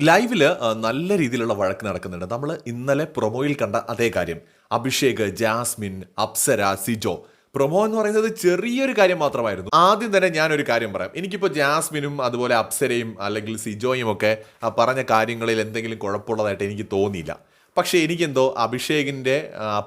ലൈവിൽ നല്ല രീതിയിലുള്ള വഴക്ക് നടക്കുന്നുണ്ട്. നമ്മൾ ഇന്നലെ പ്രൊമോയിൽ കണ്ട അതേ കാര്യം. അഭിഷേക് ജാസ്മിൻ അപ്സര സിജോ. പ്രൊമോ എന്ന് പറയുന്നത് ചെറിയൊരു കാര്യം മാത്രമായിരുന്നു. ആദ്യം തന്നെ ഞാനൊരു കാര്യം പറയാം. എനിക്കിപ്പോൾ ജാസ്മിനും അതുപോലെ അപ്സരയും അല്ലെങ്കിൽ സിജോയും ഒക്കെ പറഞ്ഞ കാര്യങ്ങളിൽ എന്തെങ്കിലും കുഴപ്പമുള്ളതായിട്ട് എനിക്ക് തോന്നിയില്ല. പക്ഷേ എനിക്കെന്തോ അഭിഷേകിന്റെ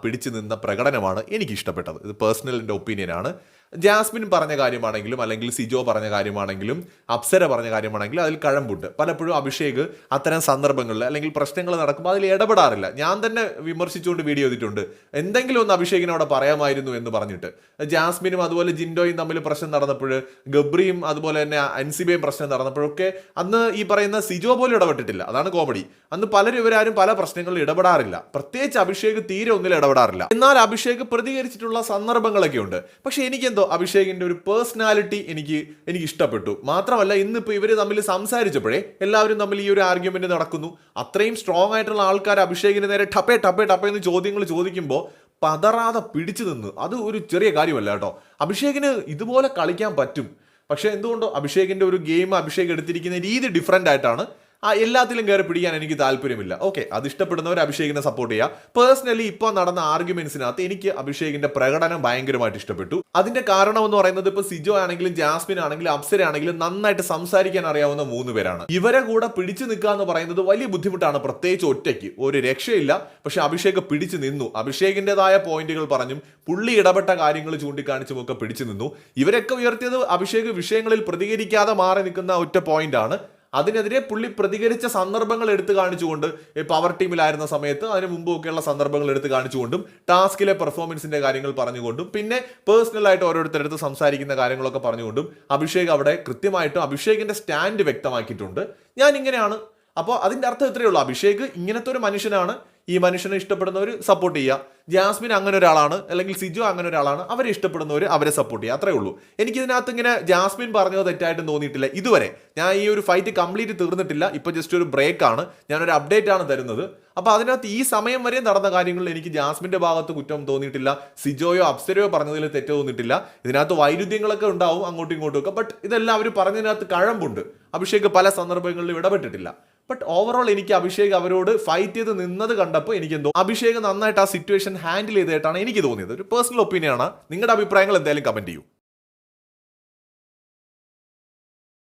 പിടിച്ചു നിന്ന പ്രകടനമാണ് എനിക്ക് ഇഷ്ടപ്പെട്ടത് ഇത് പേഴ്സണൽ എന്റെ ഒപ്പീനിയനാണ് ജാസ്മിൻ പറഞ്ഞ കാര്യമാണെങ്കിലും അല്ലെങ്കിൽ സിജോ പറഞ്ഞ കാര്യമാണെങ്കിലും അപ്സര പറഞ്ഞ കാര്യമാണെങ്കിലും അതിൽ കഴമ്പുണ്ട്. പലപ്പോഴും അഭിഷേക് അത്തരം സന്ദർഭങ്ങളിൽ അല്ലെങ്കിൽ പ്രശ്നങ്ങൾ നടക്കുമ്പോൾ അതിൽ ഇടപെടാറില്ല. ഞാൻ തന്നെ വിമർശിച്ചുകൊണ്ട് വീഡിയോ ചെയ്തിട്ടുണ്ട്. എന്തെങ്കിലും ഒന്ന് അഭിഷേകിനെ അവിടെ പറയാമായിരുന്നു എന്ന് പറഞ്ഞിട്ട്. ജാസ്മിനും അതുപോലെ ജിൻഡോയും തമ്മിൽ പ്രശ്നം നടന്നപ്പോൾ ഗബ്രിയും അതുപോലെ തന്നെ അൻസിബയും പ്രശ്നം നടന്നപ്പോഴൊക്കെ അന്ന് ഈ പറയുന്ന സിജോ പോലും ഇടപെട്ടിട്ടില്ല. അതാണ് കോമഡി. അന്ന് പലരും ഇവരാരും പല പ്രശ്നങ്ങളിൽ ഇടപെടാറില്ല. പ്രത്യേകിച്ച് അഭിഷേക് തീരെ ഒന്നിൽ ഇടപെടാറില്ല. എന്നാൽ അഭിഷേക് പ്രതികരിച്ചിട്ടുള്ള സന്ദർഭങ്ങളൊക്കെ ഉണ്ട് പക്ഷെ എനിക്കെന്തോ അഭിഷേകിന്റെ ഒരു പേഴ്സണാലിറ്റി എനിക്ക് എനിക്ക് ഇഷ്ടപ്പെട്ടു മാത്രമല്ല ഇന്നിപ്പോൾ ഇവർ തമ്മിൽ സംസാരിച്ചപ്പോഴേ എല്ലാവരും തമ്മിൽ ഈ ഒരു ആർഗ്യുമെന്റ് നടക്കുന്നു. അത്രയും സ്ട്രോങ് ആയിട്ടുള്ള ആൾക്കാർ അഭിഷേകിന് നേരെ ടപ്പേ ടപ്പേ ടപ്പേ എന്ന് ചോദ്യങ്ങൾ ചോദിക്കുമ്പോൾ പതറാതെ പിടിച്ചു നിന്ന്. അത് ഒരു ചെറിയ കാര്യമല്ല കേട്ടോ. അഭിഷേകിന് ഇതുപോലെ കളിക്കാൻ പറ്റും. പക്ഷേ എന്തുകൊണ്ടോ അഭിഷേകിന്റെ ഒരു ഗെയിം അഭിഷേക് എടുത്തിരിക്കുന്ന രീതി ഡിഫറെന്റ് ആയിട്ടാണ്. ആ എല്ലാത്തിലും കയറി പിടിക്കാൻ എനിക്ക് താല്പര്യമില്ല. ഓക്കെ അത് ഇഷ്ടപ്പെടുന്നവർ അഭിഷേകിനെ സപ്പോർട്ട് ചെയ്യുക പേഴ്സണലി ഇപ്പോൾ നടന്ന ആർഗ്യുമെന്റ്സിനകത്ത് എനിക്ക് അഭിഷേകിന്റെ പ്രകടനം ഭയങ്കരമായിട്ട് ഇഷ്ടപ്പെട്ടു. അതിന്റെ കാരണം എന്ന് പറയുന്നത് ഇപ്പോൾ സിജോ ആണെങ്കിലും ജാസ്മിൻ ആണെങ്കിലും അപ്സര ആണെങ്കിലും നന്നായിട്ട് സംസാരിക്കാൻ അറിയാവുന്ന മൂന്ന് പേരാണ്. ഇവരെ കൂടെ പിടിച്ചു നിൽക്കുക എന്ന് പറയുന്നത് വലിയ ബുദ്ധിമുട്ടാണ്. പ്രത്യേകിച്ച് ഒറ്റയ്ക്ക്. ഒരു രക്ഷയില്ല. പക്ഷെ അഭിഷേക് പിടിച്ചു നിന്നു. അഭിഷേകിന്റെതായ പോയിന്റുകൾ പറഞ്ഞും പുള്ളി ഇടപെട്ട കാര്യങ്ങൾ ചൂണ്ടിക്കാണിച്ചും ഒക്കെ പിടിച്ചു നിന്നു. ഇവരൊക്കെ ഉയർത്തിയത് അഭിഷേക് വിഷയങ്ങളിൽ പ്രതികരിക്കാതെ മാറി നിൽക്കുന്ന ഒറ്റ പോയിന്റ് ആണ്. അതിനെതിരെ പുള്ളി പ്രതികരിച്ച സന്ദർഭങ്ങൾ എടുത്തു കാണിച്ചുകൊണ്ട് പവർ ടീമിലായിരുന്ന സമയത്ത് അതിന് മുമ്പൊക്കെയുള്ള സന്ദർഭങ്ങൾ എടുത്ത് കാണിച്ചുകൊണ്ടും ടാസ്കിലെ പെർഫോമൻസിന്റെ കാര്യങ്ങൾ പറഞ്ഞുകൊണ്ടും പിന്നെ പേഴ്സണലായിട്ട് ഓരോരുത്തരടുത്ത് സംസാരിക്കുന്ന കാര്യങ്ങളൊക്കെ പറഞ്ഞുകൊണ്ടും അഭിഷേക് അവിടെ കൃത്യമായിട്ടും അഭിഷേകിന്റെ സ്റ്റാൻഡ് വ്യക്തമാക്കിയിട്ടുണ്ട്. ഞാൻ ഇങ്ങനെയാണ് അപ്പോൾ അതിന്റെ അർത്ഥം ഇത്രയേ ഉള്ളൂ. അഭിഷേക് ഇങ്ങനത്തെ ഒരു മനുഷ്യനാണ്. ഈ മനുഷ്യനെ ഇഷ്ടപ്പെടുന്നവർ സപ്പോർട്ട് ചെയ്യുക ജാസ്മിൻ അങ്ങനെ ഒരാളാണ് അല്ലെങ്കിൽ സിജു അങ്ങനെ ഒരാളാണ് അവരെ ഇഷ്ടപ്പെടുന്നവർ അവരെ സപ്പോർട്ട് ചെയ്യുക അത്രേ ഉള്ളൂ. എനിക്കിതിനകത്ത് ഇങ്ങനെ ജാസ്മിൻ പറഞ്ഞത് തെറ്റായിട്ടും തോന്നിയിട്ടില്ല. ഇതുവരെ ഞാൻ ഈ ഒരു ഫൈറ്റ് കംപ്ലീറ്റ് തീർന്നിട്ടില്ല. ഇപ്പോൾ ജസ്റ്റ് ഒരു ബ്രേക്ക് ആണ്. ഞാനൊരു അപ്ഡേറ്റ് ആണ് തരുന്നത്. അപ്പോൾ അതിനകത്ത് ഈ സമയം വരെ നടന്ന കാര്യങ്ങളിൽ എനിക്ക് ജാസ്മിന്റെ ഭാഗത്ത് കുറ്റം തോന്നിയിട്ടില്ല. സിജോയോ അപ്സരയോ പറഞ്ഞതിൽ തെറ്റ് തോന്നിയിട്ടില്ല. ഇതിനകത്ത് വൈരുദ്ധ്യങ്ങളൊക്കെ ഉണ്ടാവും അങ്ങോട്ടും ഇങ്ങോട്ടും ഒക്കെ. ബട്ട് ഇതെല്ലാം അവർ പറഞ്ഞതിനകത്ത് കഴമ്പുണ്ട്. അഭിഷേക് പല സന്ദർഭങ്ങളിലും ഇടപെട്ടിട്ടില്ല. ബട്ട് ഓവറോൾ എനിക്ക് അഭിഷേക് അവരോട് ഫൈറ്റ് ചെയ്ത് നിന്നത് കണ്ടപ്പോൾ എനിക്ക് എന്തോ അഭിഷേക് നന്നായിട്ട് ആ സിറ്റുവേഷൻ ഹാൻഡിൽ ചെയ്തതായിട്ടാണ് എനിക്ക് തോന്നിയത്. ഒരു പേഴ്സണൽ ഒപ്പീനിയൻ ആണ്. നിങ്ങളുടെ അഭിപ്രായങ്ങൾ എന്തായാലും കമന്റ് ചെയ്യൂ.